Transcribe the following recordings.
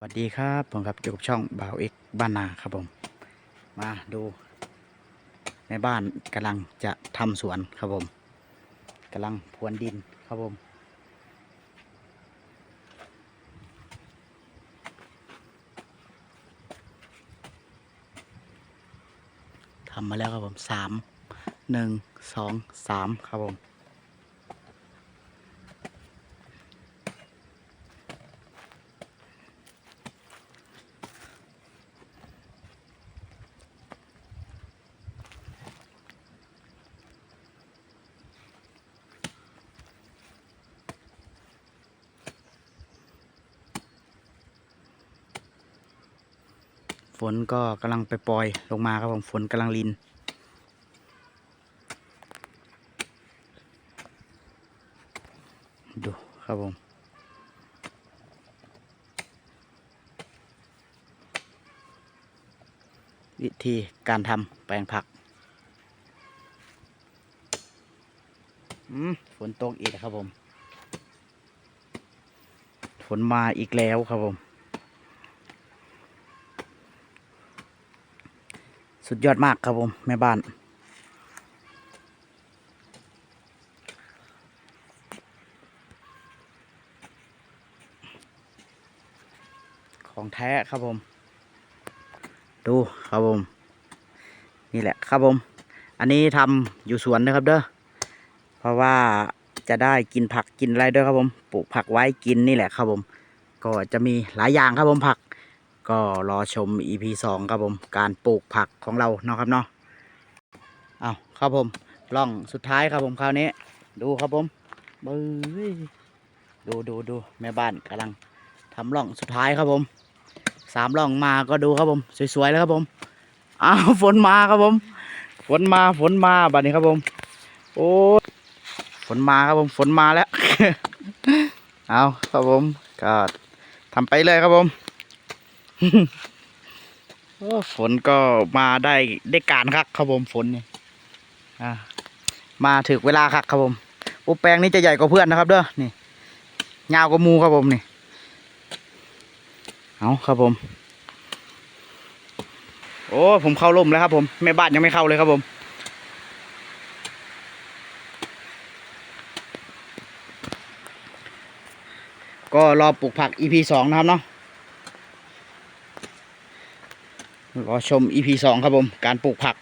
สวัสดีครับผมครับอยู่กับช่องบ่าวเอกบ้านนาครับผม มาดูในบ้านกำลังจะทำสวนครับผมกำลังพรวนดินครับผมทำมาแล้วครับผมสามหนึ่งสองสามครับผม ฝนก็กำลังไปปล่อยลงมาครับผมฝนกำลังลิน ดูครับผมวิธีการทำแปลงผักฝนตกอีกครับผม ฝนมาอีกแล้วครับผม สุดยอดมากครับผม แม่บ้าน ของแท้ครับผม ดูครับผม นี่แหละครับผม อันนี้ทำอยู่สวนนะครับเด้อเพราะว่าจะได้กินผักกินอะไรด้วยครับผม ปลูกผักไว้กินนี่แหละครับผม ก็จะมีหลายอย่างครับผมผัก ก็รอชม EP สองครับผมการปลูกผักของเราเนาะครับเนาะเอาครับผมล่องสุดท้ายครับผมคราวนี้ ดูครับผมบื้อดูดูดูแม่บ้านกำลังทำล่องสุดท้ายครับผมสามล่องมาก็ดูครับผมสวยๆแล้วครับผมอ้าวฝนมาครับผม ฝนมาฝนมาบัดนี้ครับผม โอ้ฝนมาครับผมฝนมาแล้ว เอาครับผมก็ทำไปเลยครับผม โอ้ฝนก็มาได้ได้การครับครับผมฝนนี่อ่ามาถึงเวลาครับครับผมอุแปลงนี้จะใหญ่กว่าเพื่อนนะครับเด้อนี่ยาวกว่ามูครับผมนี่เอาครับผม โอ้ผมเข้าร่มแล้วครับผมแม่บ้านยังไม่เข้าเลยครับผมก็รอปลูกผัก EP สองนะครับเนาะ รอชม EP สองครับผม การปลูกผัก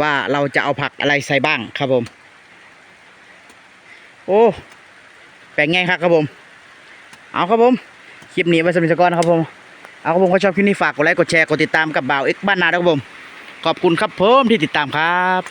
ว่าเราจะเอาผักอะไรใส่บ้างครับผม โอ้แปลงง่ายครับครับผม เอาครับผม คลิปนี้ไว้สำหรับสกอนครับผม เอาครับผมก็ชอบคลิปนี้ฝากกดไลค์กดแชร์กดติดตามกับบ่าวเอ็กบ้านนาด้วยครับผม ขอบคุณครับเพิ่มที่ติดตามครับ